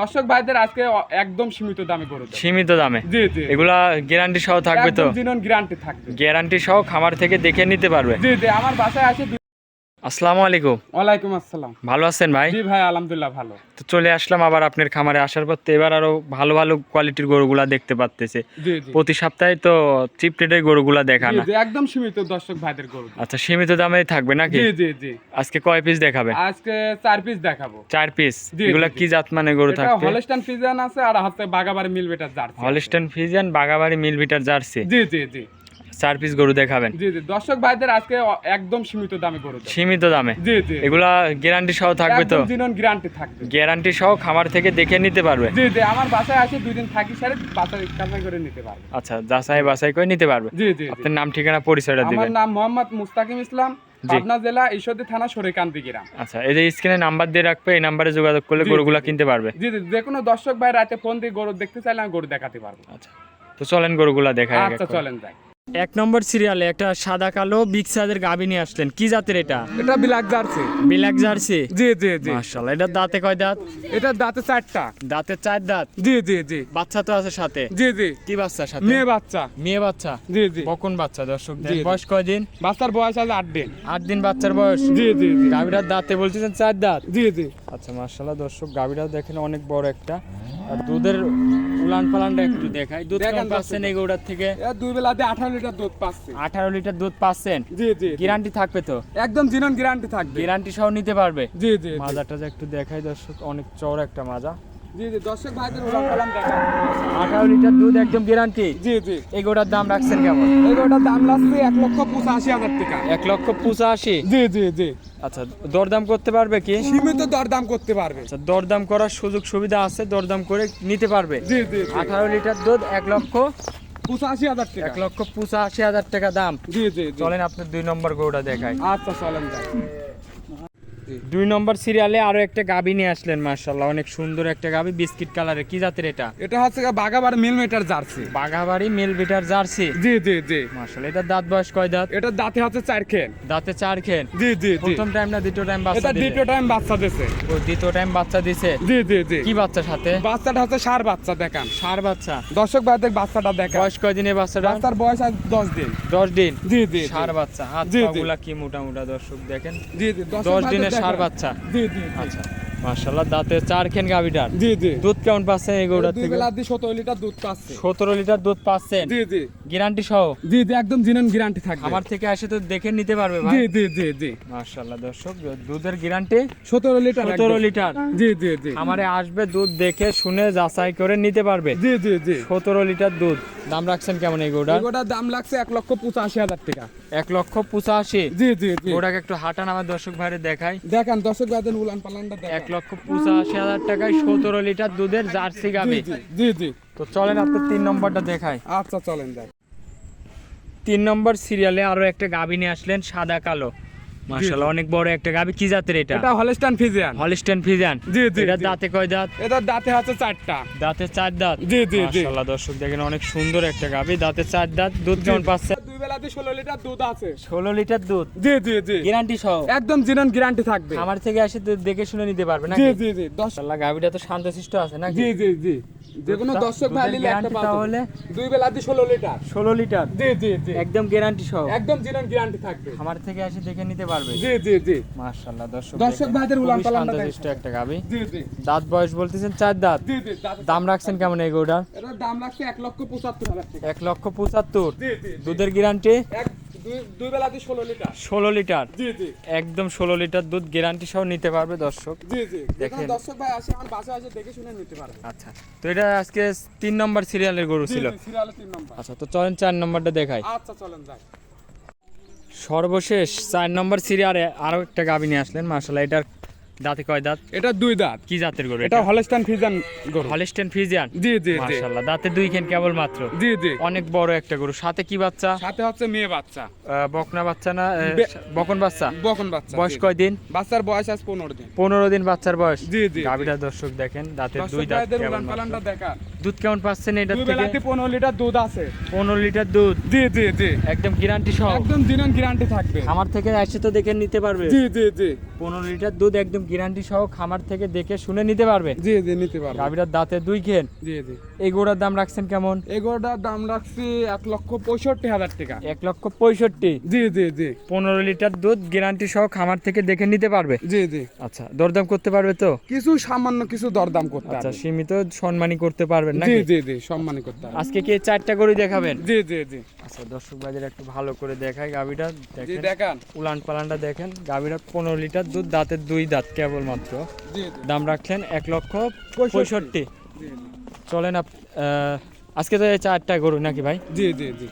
দর্শক ভাইদের আজকে একদম সীমিত দামে করে সীমিত দামে? জি জি। এগুলা গ্যারান্টি সহ থাকবে তো? জিনন গ্যারান্টি থাকবে। গ্যারান্টি সহ খামার থেকে দেখে নিতে পারবে? জি জি আমার বাসায় আছে আসসালামু আলাইকুম। ওয়ালাইকুম আসসালাম। ভালো আছেন ভাই? জি ভাই আলহামদুলিল্লাহ ভালো। তো চলে আসলাম আবার আপনার খামারে আসার পর তো এবার আরও ভালো ভালো কোয়ালিটির গরুগুলা দেখতে পাচ্তেছে প্রতি সপ্তাহে তো চিপ রেটের গরুগুলা দেখা না। একদম সীমিত দর্শক ভাইদের গরু। আচ্ছা সীমিত দামে থাকবে নাকি? জি জি জি। আজকে কয় পিস দেখাবে? আজকে চার পিস দেখাবো। চার পিস এগুলা কি জাত মানে গরু এটা থাকবে? হলস্টান ফিজিয়ান আছে আর হাতে বাগাবাড়ি মিল বেটার জার্সি হলিস্টন ফিজিয়ান বাগাবাড়ি মিলভিটার জার্সি জি জি জি। চার পিস গরু দেখাবেন। জি জি। দর্শক ভাইদের আজকে একদম সীমিত দামে গরু সীমিত দামে। জি জি। এগুলা গ্যারান্টি সহ থাকবে তো? জিনন গ্যারান্টি থাকবে। গ্যারান্টি সহ খামার থেকে দেখে নিতে পারবে? জি জি। আমার বাসায় আছে দুই দিন থাকি স্যার বাসায় কাজ করে নিতে পারবে। আচ্ছা যাচাই বাছাই করে নিতে পারবে? জি জি আপনার নাম ঠিকানা পরিচয়টা দিবেন। আমার নাম মোহাম্মদ মুস্তাকিম ইসলাম। পাবনা জেলা ঈশ্বরদী থানা সরেকান্দি গ্রাম। আচ্ছা এই যে স্ক্রিনে নাম্বার দিয়ে রাখবে এই নাম্বারে যোগাযোগ করলে গরুগুলা। কিনতে পারবে। জি জি। যে কোনো দর্শক ভাই রাতে ফোন দিয়ে গরু দেখতে চাইলে আমি গরু দেখাতে পারব। আচ্ছা। তো চলেন গরুগুলা দেখাই আচ্ছা চলেন যাই। এক নম্বর সিরিয়ালে একটা সাদা কালো বিগ সাইজের গাবি নিয়ে আসলেন। কি জাতের এটা? এটা ব্ল্যাক জার্সি ব্ল্যাক জার্সি জি জি জি। মাশাআল্লাহ এটা দাঁতে কয় দাঁত? এটা দাঁতে চারটা। দাঁতে চার দাঁত? জি জি জি। বাচ্চা তো আছে সাথে? জি জি। কি বাচ্চা সাথে? মেয়ে বাচ্চা। মেয়ে বাচ্চা? জি জি। বকন বাচ্চা দর্শক। বয়স কয়দিন বাচ্চার বয়স আছে আট দিন। আট দিন বাচ্চার বয়স? জি জি জি। গাভীটার দাঁতে বলতেছেন চার দাঁত? জি জি। আচ্ছা মার্শাল্লাহ দর্শক গাভীটাও দেখেন অনেক বড় একটা। দুধের উলান পালানটা একটু দেখাই। দুধ কেমন পাচ্ছেন এই গৌড়ার থেকে? দুই বেলাতে আঠারো লিটার দুধ পাচ্ছে। আঠারো লিটার দুধ পাচ্ছেন? জি জি গ্যারান্টি থাকবে তো? একদম জিনন গ্যারান্টি থাকবে। গ্যারান্টি সহ নিতে পারবে? জি জি। মাজাটা একটু দেখাই দর্শক অনেক চওড়া একটা মাজা। জি জি দর্শক ভাইদের উলান পালান দেখা আঠারো লিটার দুধ একদম গ্যারান্টি জি জি। এই দাম রাখছেন কেমন? এই গরুটার দাম লাগছে এক লক্ষ পঁচাশি হাজার টাকা। এক লক্ষ পঁচাশি? জি জি জি। আচ্ছা দরদাম করতে পারবে কি? সীমিত দরদাম করতে পারবে। আচ্ছা দরদাম করার সুযোগ সুবিধা আছে দরদাম করে নিতে পারবে? জি জি। আঠারো লিটার দুধ এক লক্ষ পঁচাশি হাজার এক টাকা লক্ষ পঁচাশি হাজার টাকা দাম। জি জি চলেন আপনি দুই নম্বর গরুটা দেখায় আচ্ছা চলেন। দুই নম্বর সিরিয়ালে আরও একটা গাবি নিয়ে আসলেন মার্শাল্লাহ অনেক সুন্দর একটা গাবি বিস্কিট কালারের। কি জাতের এটা? এটা হচ্ছে গিয়ে বাগাবার millimetre jersey. বাঘাবাড়ি mail bitter jersey? জি জি জি। মার্শাল্লাহ এটার দাঁত বয়স কয় দাঁত? এটা দাঁতে হচ্ছে চার খেন। দাঁতে চার খেন? জি জি প্রথম টাইম না দ্বিতীয় টাইম বাচ্চা এটা দ্বিতীয় টাইম বাচ্চা দিছে। ও দ্বিতীয় টাইম বাচ্চা দিছে? জি জি জি। কি বাচ্চা সাথে? বাচ্চাটা হচ্ছে সার বাচ্চা দেখান। সার বাচ্চা? দর্শক ভাইদের বাচ্চাটা দেখান। বয়স কয় দিনে বাচ্চাটা? বাচ্চার বয়স আজ দশ দিন। দশ দিন? জি জি সার বাচ্চা। হাত। পাগুলা কি মোটা মোটা দর্শক দেখেন? জি জি। দর্শক দশ ভাইদের দিনের সার বাচ্চা। জি জি। আচ্ছা। মার্শাল্লাহ দাঁতে চার খেন গাবিটার জি জি। দুধ কেমন পাচ্ছেন এই গরুটার থেকে? বেলা দিয়ে সতেরো লিটার দুধ পাচ্ছে। সতেরো লিটার দুধ পাচ্ছেন? জি জি। গ্যারান্টি সহ? জি জি একদম জিনন গ্যারান্টি থাকবে। আমার থেকে আসে তো দেখে নিতে পারবে ভাই। জি জি জি জি। মার্শাল্লাহ দর্শক দুধের গ্যারান্টি সতেরো লিটার সতেরো একদম। লিটার। জি জি জি। আমারে আসবে দুধ দেখে শুনে যাচাই করে নিতে পারবে। জি জি জি। সতেরো লিটার দুধ। দাম রাখছেন কেমন এই গরুটার? এগুলোটার দাম লাগছে এক লক্ষ পঁচাশি হাজার টাকা। এক লক্ষ পঁচাশি? জি জি জি। ওটাকে একটু হাঁটান আমার দর্শক ভাইরে দেখাই। দেখান দর্শক ভাইদের উলান পালানটা দেখান। লক্ষ পঁচাশি হাজার টাকায় সতেরো লিটার দুধের জার্সি জি গাবে জি তো চলেন আপনার তিন নম্বরটা দেখাই। আচ্ছা চলেন যাই। তিন নম্বর সিরিয়ালে আরও একটা গাবি নিয়ে আসলেন সাদা কালো। মার্শাল্লাহ অনেক বড় একটা গাবি। কি জাতের এটা? এটা হলস্টান ফিজিয়ান হলিস্টেন ফিজান জি, জি, এটা দাঁতে কয় দাঁত? এটার দাঁতে আছে চারটা। দাঁতে চার দাঁত? জি জি মার্শাল্লাহ দর্শক দেখেন অনেক সুন্দর একটা গাবি। দাঁতে চার দাঁত দুধ কেমন পাচ্ছে? বেলাতে ষোলো লিটার দুধ আছে। ষোলো লিটার দুধ? জি জি জি। গ্যারান্টি সহ? একদম জিনান গ্যারান্টি থাকবে। আমার থেকে আসে দেখে শুনে নিতে পারবে না জি জি জি দশ আল্লাহ গাবিটা তো শান্তশিষ্ট আছে না জি জি জি। যে কোনো দর্শক ভাই নিলে একটা তাহলে? দুই বেলাতে ষোলো লিটার। ষোলো লিটার? জি জি জি। একদম গ্যারান্টি সহ? একদম জিনন গ্যারান্টি থাকবে। থেকে এসে দেখে নিতে পারবে? জি জি জি। মার্শাল্লাহ দর্শক দর্শক ভাইদের উলান পালানটা একটা গাবি। জি জি। দাঁত বয়স বলতেছেন চার দাঁত। জি জি দাম রাখছেন কেমন এই এটার দাম লাগছে এক লক্ষ পঁচাত্তর হাজার টাকা। এক লক্ষ পঁচাত্তর। জি জি। দুধের গ্যারান্টি দুই দুই বেলাতে ষোলো লিটার? ষোলো লিটার। জি জি। একদম ষোলো লিটার দুধ গ্যারান্টি সহ নিতে পারবে দর্শক। জি জি। দেখুন। দর্শক ভাই আসে আমার বাসা আসে দেখে শুনে নিতে পারবে। আচ্ছা। তো এটা আজকে তিন নম্বর সিরিয়ালের গরু ছিল। জি সিরিয়ালে তিন নম্বর। আচ্ছা তো চলেন চার নম্বরটা দেখাই। আচ্ছা চলেন যাই। সর্বশেষ চার নম্বর সিরিয়ালে আরও একটা গাভিনী নিয়ে আসলেন মার্শাল্লাহ এটার দাঁতে কয় দাঁত? এটা দুই দাঁত। কি জাতের গরু এটা হলস্টান ফিজান গরু। হলিস্টেন ফিজিয়ান জি জি মার্শাল্লাহ দাঁতে দুই কেবল মাত্র? জি জি। অনেক বড় একটা গরু। সাথে কি বাচ্চা? সাথে হচ্ছে মেয়ে বাচ্চা। বকনা বাচ্চা না বকন বাচ্চা? বকন বাচ্চা বয়স কয় দিন? বাচ্চার বয়স আজ পনেরো দিন। পনেরো দিন বাচ্চার বয়স? জি জি গাবিটা দর্শক দেখেন দাঁতের দর্শক দুই দাঁত কেবল মাত্র। পালানটা দেখা দুধ কেমন পাচ্ছেন দুই থেকে? বেলাতে পনেরো লিটার দুধ আছে? পনেরো লিটার দুধ? জি জি জি। একদম গ্যারান্টি সহ? একদম জিনন গ্যারান্টি থাকবে। আমার থেকে এসে তো দেখে নিতে পারবে। জি জি জি। পনেরো লিটার দুধ একদম গ্যারান্টি সহ খামার থেকে দেখে শুনে নিতে পারবে জি জি নিতে পারব। গাভীটার দাঁতে দুই খেন জি জি। এই গরুর দাম রাখছেন কেমন? এগুলোটার দাম রাখছি এক লক্ষ পঁয়ষট্টি হাজার টাকা। এক লক্ষ পঁয়ষট্টি। জি জি জি। পনেরো লিটার দুধ গ্যারান্টি সহ খামার থেকে দেখে নিতে পারবে? জি জি। আচ্ছা দরদাম করতে পারবে তো? কিছু সামান্য কিছু দরদাম করতে আচ্ছা সীমিত সম্মানী করতে পারবেন জি নাকি? জি জি সম্মানই করতে আজকে কি চারটা গরু দেখাবেন? জি জি জি। আচ্ছা দর্শক বাজার একটু ভালো করে দেখায় গাভীটা। জি দেখেন উলান পালানটা দেখেন। গাভীরা পনেরো লিটার দুধ দাঁতের দুই দাঁত। কেবলমাত্র। জি জি। দাম রাখলেন এক লক্ষ পঁয়ষট্টি। চলেন আহ, আজকে তো চারটা গরু নাকি ভাই? জি জি জি।